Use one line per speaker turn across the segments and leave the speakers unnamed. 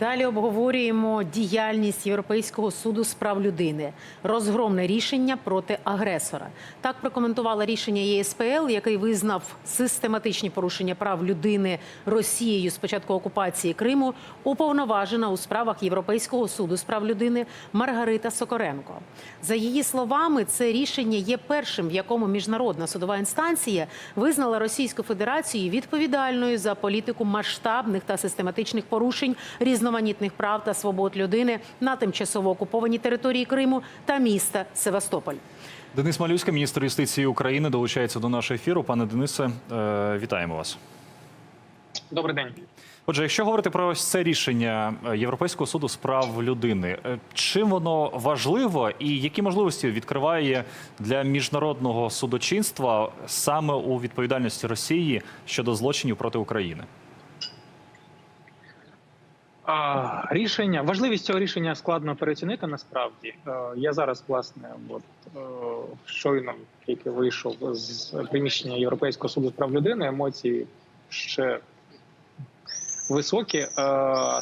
Далі обговорюємо діяльність Європейського суду з прав людини, розгромне рішення проти агресора. Так прокоментувала рішення ЄСПЛ, який визнав систематичні порушення прав людини Росією з початку окупації Криму, уповноважена у справах Європейського суду з прав людини Маргарита Сокоренко. За її словами, це рішення є першим, в якому міжнародна судова інстанція визнала Російську Федерацію відповідальною за політику масштабних та систематичних порушень різноманітних прав та свобод людини на тимчасово окупованій території Криму та міста Севастополь.
Денис Малюська, міністр юстиції України, долучається до нашого ефіру. Пане Денисе, е, вітаємо вас.
Добрий день.
Отже, якщо говорити про ось це рішення Європейського суду з прав людини, е, чим воно важливо і які можливості відкриває для міжнародного судочинства саме у відповідальності Росії щодо злочинів проти України?
Рішення важливість цього рішення складно переоцінити насправді. Е, я зараз власне от е, щойно тільки вийшов з приміщення Європейського суду з прав людини. Емоції ще високі. Е,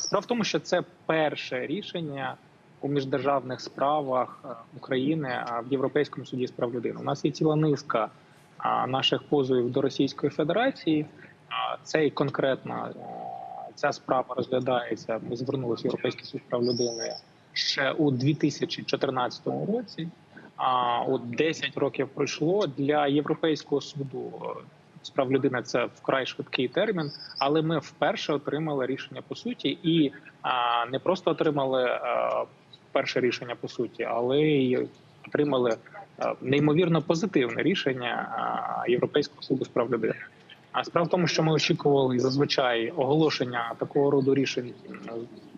Справа в тому, що це перше рішення у міждержавних справах України в Європейському суді з прав людини. У нас є ціла низка наших позовів до Російської Федерації. А, Це і конкретна е, ця справа розглядається. Ми звернулися в Європейський суд прав людини ще у 2014 році. А от 10 років пройшло для європейського суду е, з прав людини. Це вкрай швидкий термін, але ми вперше отримали рішення по суті, і а, не просто отримали а, перше рішення по суті, але й отримали а, неймовірно позитивне рішення а, Європейського суду з прав людини. А справа в тому, що ми очікували зазвичай оголошення такого роду рішень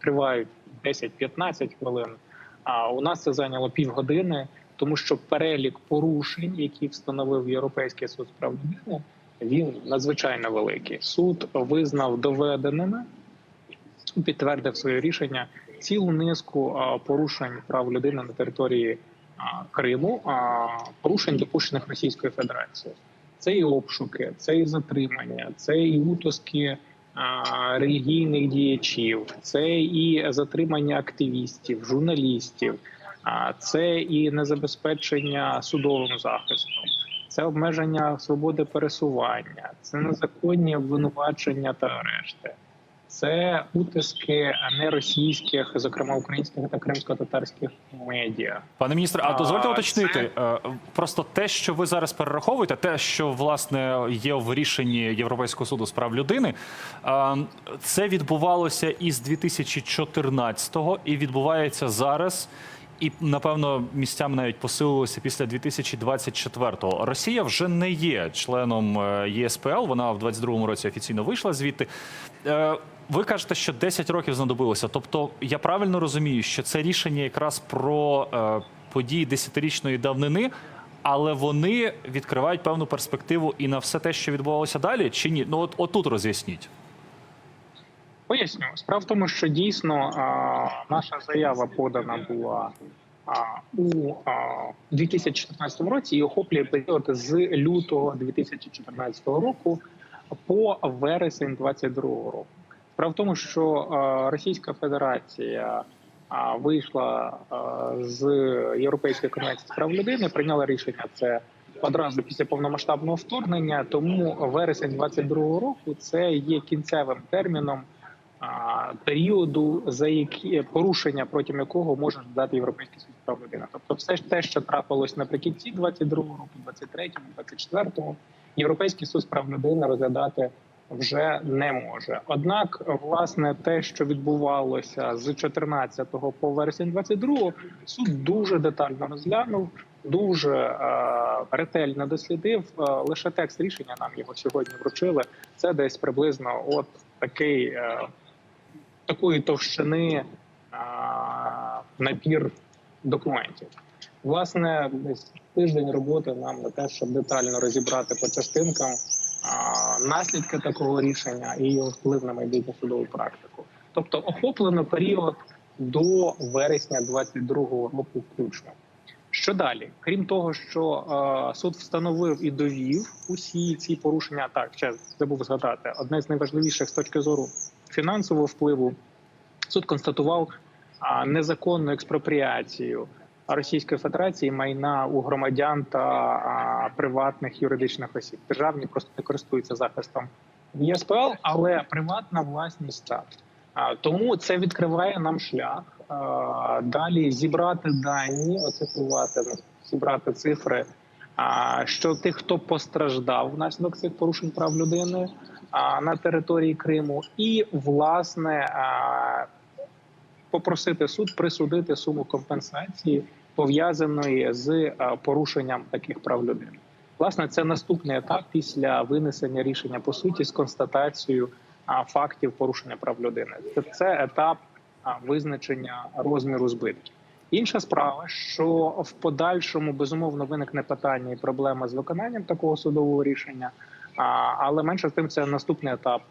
тривають 10-15 хвилин. А у нас це зайняло півгодини, тому що перелік порушень, які встановив Європейський суд з людини, він надзвичайно великий. Суд визнав доведеними, підтвердив своє рішення цілу низку порушень прав людини на території Криму, а, порушень допущених Російською Федерацією. Це і обшуки, це і затримання, це і утиски релігійних діячів, це і затримання активістів, журналістів, це і незабезпечення судовим захистом, це обмеження свободи пересування, це незаконні обвинувачення та арешти. Це утиски не російських, зокрема українських та кримсько-татарських медіа.
Пане міністр. а дозвольте
А,
уточнити це... просто те, що ви зараз перераховуєте, те, що власне є в рішенні Європейського суду з прав людини, е, це відбувалося із 2014-го і відбувається зараз. І напевно місцями навіть посилилося після 2024-го. Росія вже не є членом е, ЄСПЛ. Вона в 22-му році офіційно вийшла звідти. Е, Ви кажете, що 10 років знадобилося. Тобто, я правильно розумію, що це рішення якраз про е, події десятирічної давнини, але вони відкривають певну перспективу і на все те, що відбувалося далі, чи ні? Ну от отут роз'ясніть.
Поясню. Справа в тому, що дійсно наша заява подана була у а, 2014 році і охоплює період з лютого 2014 року по вересень 2022 року. Справа в тому, що Російська Федерація вийшла з Європейської конвенції з прав людини, прийняла рішення це. Одразу після повномасштабного вторгнення, тому вересень 22-го року це є кінцевим терміном періоду, за які порушення протягом якого може дати європейський суд прав людини. Тобто, все ж те, що трапилось наприкінці 22-го року, 23-му, 24-му, європейський суд прав людини розглядати вже не може. Однак, власне, те, що відбувалося з 14 по вересень 22-го, суд дуже детально розглянув. Дуже е, ретельно дослідив е, лише текст рішення. Нам його сьогодні вручили. Це десь приблизно от такий е, такої товщини напір документів. Власне, десь тиждень роботи нам на те, щоб детально розібрати по частинкам наслідки такого рішення і його вплив на майбутню судову практику. Тобто охоплено період до вересня 22-го року включно. Що далі? Крім того, що е, суд встановив і довів усі ці порушення, так ще забув згадати, одне з найважливіших з точки зору фінансового впливу суд констатував а, незаконну експропріацію Російської Федерації майна у громадян та а, приватних юридичних осіб. Державні просто не користуються захистом ЄСПЛ, але приватна власність так. Тому це відкриває нам шлях далі зібрати дані, оцифрувати, зібрати цифри. Що тих, хто постраждав внаслідок цих порушень прав людини на території Криму, і власне попросити суд присудити суму компенсації пов'язаної з порушенням таких прав людини. Власне, це наступний етап після винесення рішення по суті з констатацією фактів порушення прав людини. Це, етап визначення розміру збитків. Інша справа, що в подальшому безумовно виникне питання і проблема з виконанням такого судового рішення. Але менше з тим, це наступний етап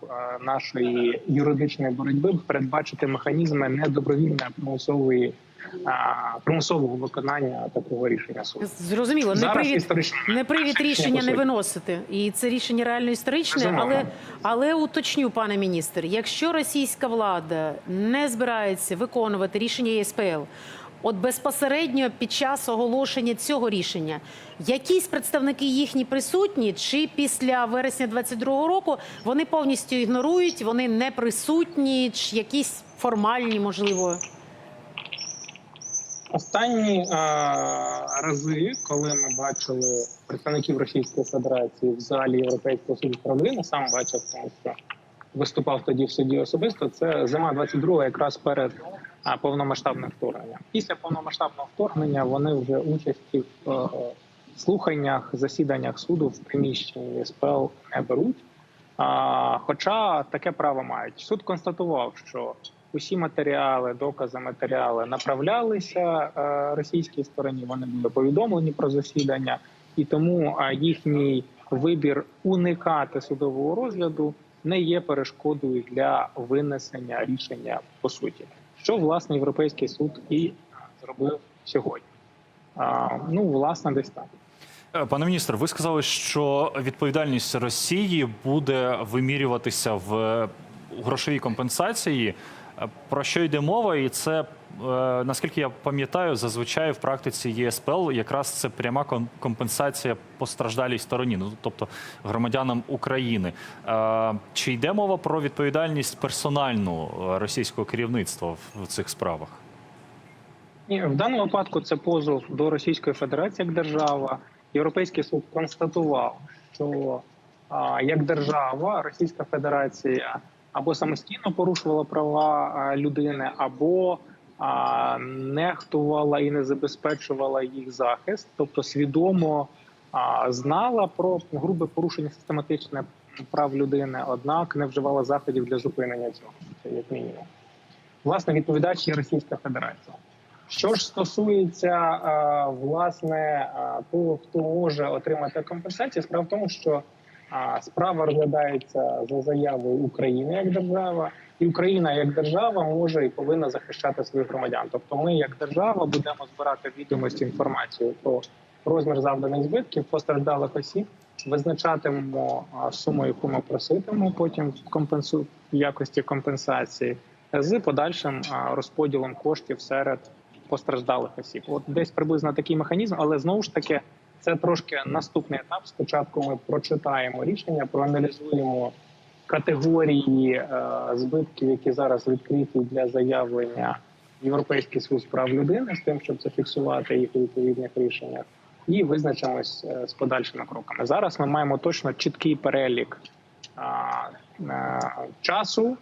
нашої юридичної боротьби передбачити механізми недобровільної примусової примусового виконання такого рішення суду.
Зрозуміло, не привід, не привід
Рішення
не виносити. І це рішення реально історичне.
Безумовно.
Але, але уточню, пане міністр, якщо російська влада не збирається виконувати рішення ЄСПЛ, от безпосередньо під час оголошення цього рішення, якісь представники їхні присутні, чи після вересня 22-го року вони повністю ігнорують, вони не присутні, чи якісь формальні, можливо.
Останні е, рази, коли ми бачили представників Російської Федерації в залі Європейського суду з сам бачив, тому що виступав тоді в суді особисто. Це зима 22-го, якраз перед а, повномасштабним вторгненням. Після повномасштабного вторгнення вони вже участі в е, слуханнях, засіданнях суду в приміщенні СПЛ не беруть. А, хоча таке право мають. Суд констатував, що усі матеріали, докази, матеріали направлялися е, російській стороні. Вони були повідомлені про засідання, і тому е, їхній вибір уникати судового розгляду не є перешкодою для винесення рішення по суті, що власне європейський суд і е, зробив сьогодні. Ну, власне, десь так.
Пане міністр, ви сказали, що відповідальність Росії буде вимірюватися в грошовій компенсації. Е, Про що йде мова? І це, е, наскільки я пам'ятаю, зазвичай в практиці ЄСПЛ якраз це пряма компенсація постраждалій стороні, ну тобто громадянам України. Е, Чи йде мова про відповідальність персональну російського керівництва в- цих справах?
Ні, в даному випадку це позов до Російської Федерації як держава. Європейський суд констатував, що як держава Російська Федерація або самостійно порушувала права людини, або нехтувала і не забезпечувала їх захист, тобто свідомо знала про грубе порушення систематичне прав людини, однак не вживала заходів для зупинення цього, як мінімум. Власне, відповідач є Російська Федерація. Що ж стосується власне того, хто може отримати компенсацію, справа в тому, що е, справа розглядається за заявою України як держава, і Україна як держава може і повинна захищати своїх громадян. Тобто, ми як держава будемо збирати відомості інформацію про розмір завданих збитків постраждалих осіб, визначатимемо суму, яку ми проситимемо потім компенсу в якості компенсації з подальшим розподілом коштів серед постраждалих осіб. От десь приблизно такий механізм, але знову ж таки це трошки наступний етап. Спочатку ми прочитаємо рішення, проаналізуємо категорії е, збитків, які зараз відкриті для заявлення Європейський суд прав людини, з тим, щоб зафіксувати їх у відповідних рішеннях, і визначимось е, з подальшими кроками. Зараз ми маємо точно чіткий перелік е, е, часу,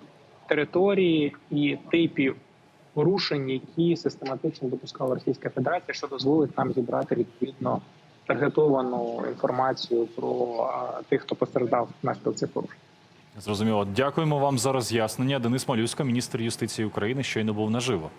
території і типів порушень, які систематично допускала Російська Федерація, що дозволить нам зібрати відповідно таргетовану інформацію про тих, хто постраждав внаслідок цих порушень.
Зрозуміло. Дякуємо вам за роз'яснення. Денис Малюсько, міністр юстиції України, щойно був наживо.